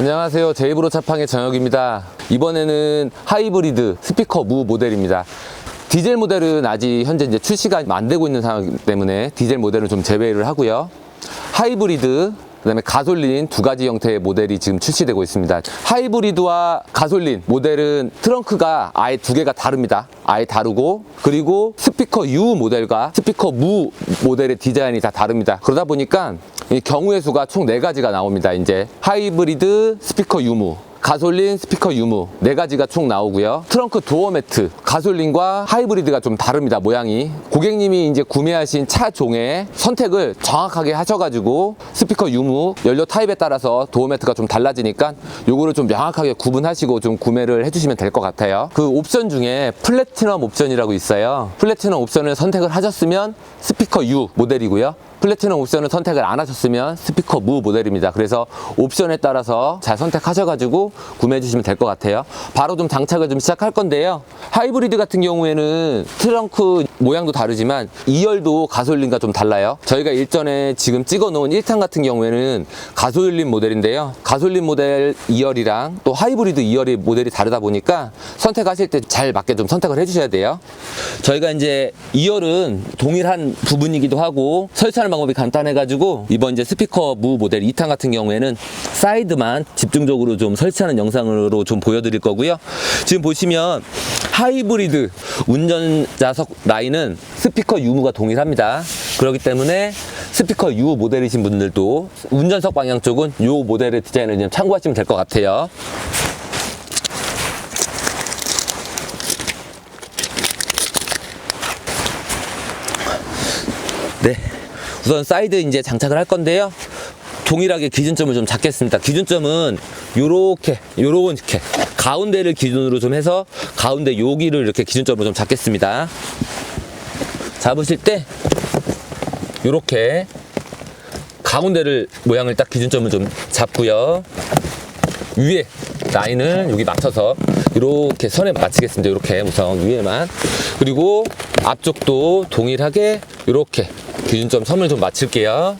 안녕하세요. 제이브로 차팡의 정혁입니다. 이번에는 하이브리드 스피커 무 모델입니다. 디젤 모델은 아직 현재 이제 출시가 안 되고 있는 상황 때문에 디젤 모델은 좀 제외를 하고요. 하이브리드 그다음에 가솔린 두 가지 형태의 모델이 지금 출시되고 있습니다. 하이브리드와 가솔린 모델은 트렁크가 아예 두 개가 다릅니다. 아예 다르고 그리고 스피커 U 모델과 스피커 무 모델의 디자인이 다 다릅니다. 그러다 보니까 이 경우의 수가 총 네 가지가 나옵니다. 이제 하이브리드 스피커 유무 가솔린 스피커 유무 네 가지가 총 나오고요. 트렁크 도어 매트 가솔린과 하이브리드가 좀 다릅니다. 모양이 고객님이 이제 구매하신 차 종의 선택을 정확하게 하셔가지고 스피커 유무 연료 타입에 따라서 도어 매트가 좀 달라지니까 요거를 좀 명확하게 구분하시고 좀 구매를 해주시면 될 것 같아요. 그 옵션 중에 플래티넘 옵션이라고 있어요. 플래티넘 옵션을 선택을 하셨으면 스피커 U 모델이고요. 플래티넘 옵션을 선택을 안 하셨으면 스피커 무 모델입니다. 그래서 옵션에 따라서 잘 선택하셔가지고 구매해 주시면 될 것 같아요. 바로 좀 장착을 좀 시작할 건데요. 하이브리드 같은 경우에는 트렁크 모양도 다르지만 2열도 가솔린과 좀 달라요. 저희가 일전에 지금 찍어 놓은 1탄 같은 경우에는 가솔린 모델인데요. 가솔린 모델 2열이랑 또 하이브리드 2열이 모델이 다르다 보니까 선택하실 때 잘 맞게 좀 선택을 해주셔야 돼요. 저희가 이제 2열은 동일한 부분이기도 하고 설치하는 방법이 간단해가지고 이번 이제 스피커 무 모델 2탄 같은 경우에는 사이드만 집중적으로 좀 설치하는 영상으로 좀 보여드릴 거고요. 지금 보시면 하이브리드 운전자석 라인 은 스피커 유무가 동일합니다. 그렇기 때문에 스피커 U 모델이신 분들도 운전석 방향 쪽은 이 모델의 디자인을 좀 참고하시면 될 것 같아요. 네. 우선 사이드 이제 장착을 할 건데요. 동일하게 기준점을 좀 잡겠습니다. 기준점은 요렇게, 요렇게 가운데를 기준으로 좀 해서 가운데 여기를 이렇게 기준점으로 좀 잡겠습니다. 잡으실 때 요렇게 가운데를 모양을 딱 기준점을 좀 잡고요. 위에 라인을 여기 맞춰서 이렇게 선에 맞추겠습니다. 이렇게 우선 위에만 그리고 앞쪽도 동일하게 이렇게 기준점 선을 좀 맞출게요.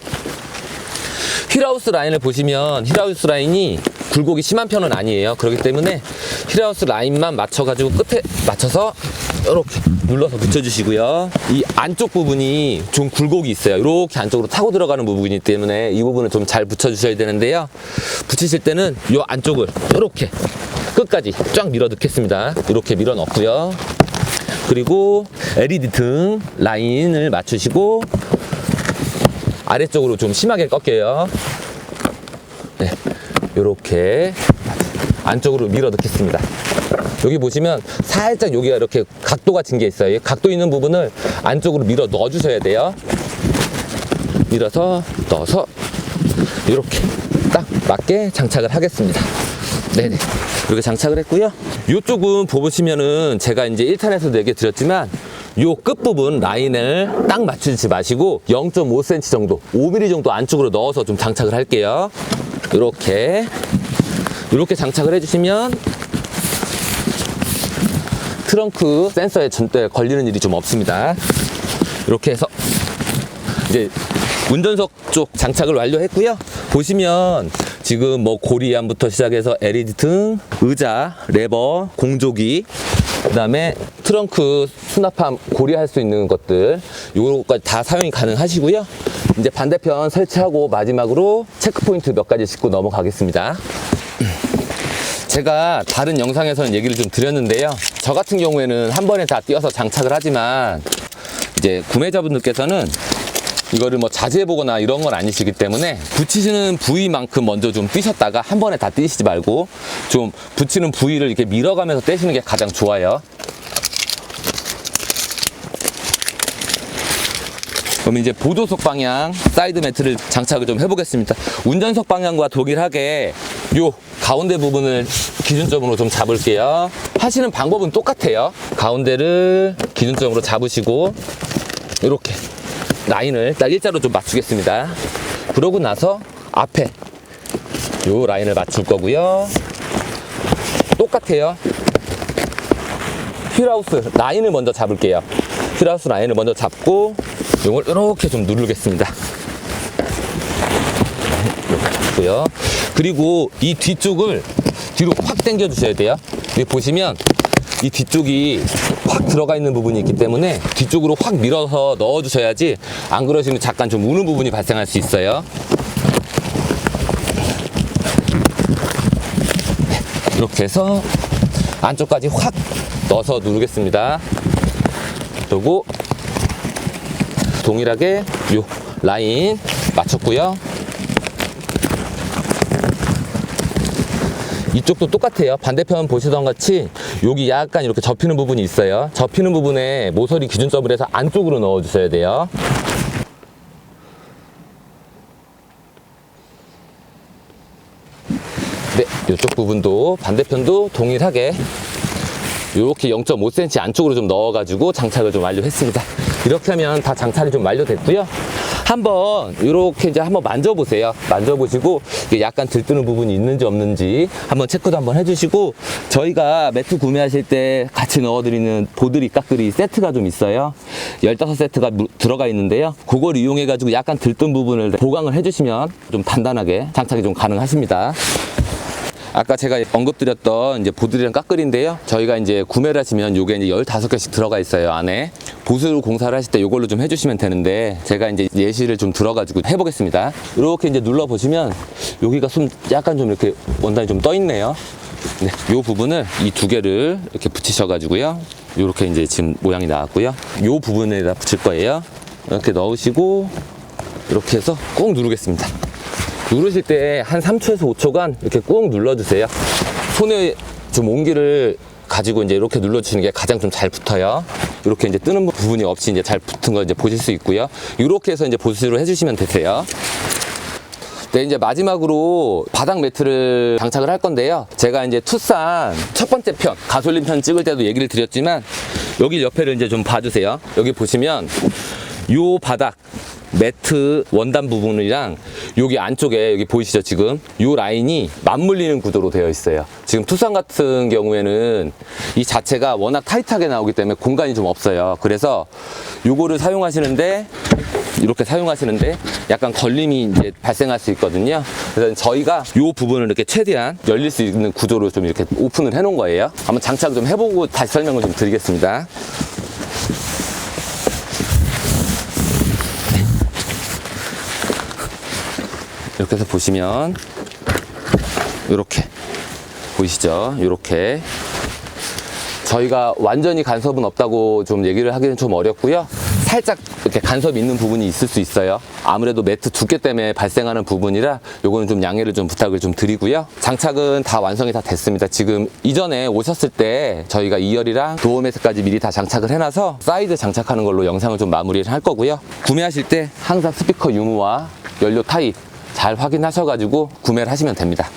휠하우스 라인을 보시면 휠하우스 라인이 굴곡이 심한 편은 아니에요. 그렇기 때문에 휠하우스 라인만 맞춰가지고 끝에 맞춰서 이렇게 눌러서 붙여주시고요. 이 안쪽 부분이 좀 굴곡이 있어요. 이렇게 안쪽으로 타고 들어가는 부분이기 때문에 이 부분을 좀 잘 붙여주셔야 되는데요. 붙이실 때는 이 안쪽을 이렇게 끝까지 쫙 밀어 넣겠습니다. 이렇게 밀어 넣고요. 그리고 LED 등 라인을 맞추시고 아래쪽으로 좀 심하게 꺾여요. 네, 이렇게 안쪽으로 밀어 넣겠습니다. 여기 보시면 살짝 여기가 이렇게 각도가 진게 있어요. 이 각도 있는 부분을 안쪽으로 밀어 넣어 주셔야 돼요. 밀어서 넣어서 이렇게 딱 맞게 장착을 하겠습니다. 네네. 이렇게 장착을 했고요. 이쪽은 보시면은 제가 이제 1탄에서도 얘기 드렸지만 요 끝부분 라인을 딱 맞추지 마시고 0.5cm 정도, 5mm 정도 안쪽으로 넣어서 좀 장착을 할게요. 이렇게 이렇게 장착을 해주시면 트렁크 센서에 전대 걸리는 일이 좀 없습니다. 이렇게 해서 이제 운전석 쪽 장착을 완료했고요. 보시면 지금 뭐 고리안부터 시작해서 LED 등, 의자, 레버, 공조기, 그 다음에 트렁크 수납함 고리할 수 있는 것들 요거까지 다 사용이 가능하시고요. 이제 반대편 설치하고 마지막으로 체크 포인트 몇 가지 짚고 넘어가겠습니다. 제가 다른 영상에서는 얘기를 좀 드렸는데요. 저 같은 경우에는 한 번에 다 띄어서 장착을 하지만 이제 구매자분들께서는 이거를 뭐 자제해 보거나 이런 건 아니시기 때문에 붙이시는 부위만큼 먼저 좀 띄셨다가 한 번에 다 띄시지 말고 좀 붙이는 부위를 이렇게 밀어가면서 떼시는 게 가장 좋아요. 그럼 이제 보조석 방향 사이드 매트를 장착을 좀 해보겠습니다. 운전석 방향과 동일하게 요 가운데 부분을 기준점으로 좀 잡을게요. 하시는 방법은 똑같아요. 가운데를 기준점으로 잡으시고 이렇게 라인을 딱 일자로 좀 맞추겠습니다. 그러고 나서 앞에 요 라인을 맞출 거고요. 똑같아요. 휠하우스 라인을 먼저 잡을게요. 휠하우스 라인을 먼저 잡고 요걸 이렇게 좀 누르겠습니다. 이렇게 잡고요. 그리고 이 뒤쪽을 뒤로 확 당겨 주셔야 돼요. 여기 보시면 이 뒤쪽이 확 들어가 있는 부분이 있기 때문에 뒤쪽으로 확 밀어서 넣어 주셔야지 안 그러시면 잠깐 좀 우는 부분이 발생할 수 있어요. 이렇게 해서 안쪽까지 확 넣어서 누르겠습니다. 그리고 동일하게 요 라인 맞췄고요. 이쪽도 똑같아요. 반대편 보시던 같이 여기 약간 이렇게 접히는 부분이 있어요. 접히는 부분에 모서리 기준점을 해서 안쪽으로 넣어 주셔야 돼요. 네, 이쪽 부분도 반대편도 동일하게 이렇게 0.5cm 안쪽으로 좀 넣어가지고 장착을 좀 완료했습니다. 이렇게 하면 다 장착이 좀 완료됐고요. 한번 이렇게 이제 한번 만져보세요. 만져보시고 약간 들뜨는 부분이 있는지 없는지 한번 체크도 한번 해주시고 저희가 매트 구매하실 때 같이 넣어드리는 보드리 깍들이 세트가 좀 있어요. 15세트가 들어가 있는데요. 그걸 이용해가지고 약간 들뜬 부분을 보강을 해주시면 좀 단단하게 장착이 좀 가능하십니다. 아까 제가 언급드렸던 이제 보드리랑 까끌인데요. 저희가 이제 구매를 하시면 요게 이제 15개씩 들어가 있어요, 안에. 보수 공사를 하실 때 요걸로 좀 해주시면 되는데, 제가 이제 예시를 좀 들어가지고 해보겠습니다. 이렇게 이제 눌러보시면, 여기가 좀 약간 좀 이렇게 원단이 좀 떠 있네요. 네, 요 부분을 이 두 개를 이렇게 붙이셔가지고요. 요렇게 이제 지금 모양이 나왔고요. 요 부분에다 붙일 거예요. 이렇게 넣으시고, 이렇게 해서 꾹 누르겠습니다. 누르실 때 한 3초에서 5초간 이렇게 꾹 눌러주세요. 손에 좀 온기를 가지고 이제 이렇게 눌러주시는 게 가장 좀 잘 붙어요. 이렇게 이제 뜨는 부분이 없이 이제 잘 붙은 거 이제 보실 수 있고요. 이렇게 해서 이제 보수를 해주시면 되세요. 네, 이제 마지막으로 바닥 매트를 장착을 할 건데요. 제가 이제 투싼 첫 번째 편, 가솔린 편 찍을 때도 얘기를 드렸지만, 여기 옆에를 이제 좀 봐주세요. 여기 보시면, 요 바닥, 매트 원단 부분이랑 여기 안쪽에 여기 보이시죠 지금? 요 라인이 맞물리는 구도로 되어 있어요. 지금 투싼 같은 경우에는 이 자체가 워낙 타이트하게 나오기 때문에 공간이 좀 없어요. 그래서 요거를 사용하시는데 이렇게 사용하시는데 약간 걸림이 이제 발생할 수 있거든요. 그래서 저희가 요 부분을 이렇게 최대한 열릴 수 있는 구조로 좀 이렇게 오픈을 해 놓은 거예요. 한번 장착 좀 해보고 다시 설명을 좀 드리겠습니다 이렇게 해서 보시면 이렇게 보이시죠? 이렇게 저희가 완전히 간섭은 없다고 좀 얘기를 하기는 좀 어렵고요. 살짝 이렇게 간섭이 있는 부분이 있을 수 있어요. 아무래도 매트 두께 때문에 발생하는 부분이라 요거는 좀 양해를 좀 부탁을 좀 드리고요. 장착은 다 완성이 다 됐습니다. 지금 이전에 오셨을 때 저희가 2열이랑 도어 매트까지 미리 다 장착을 해놔서 사이드 장착하는 걸로 영상을 좀 마무리를 할 거고요. 구매하실 때 항상 스피커 유무와 연료 타입 잘 확인하셔가지고 구매를 하시면 됩니다.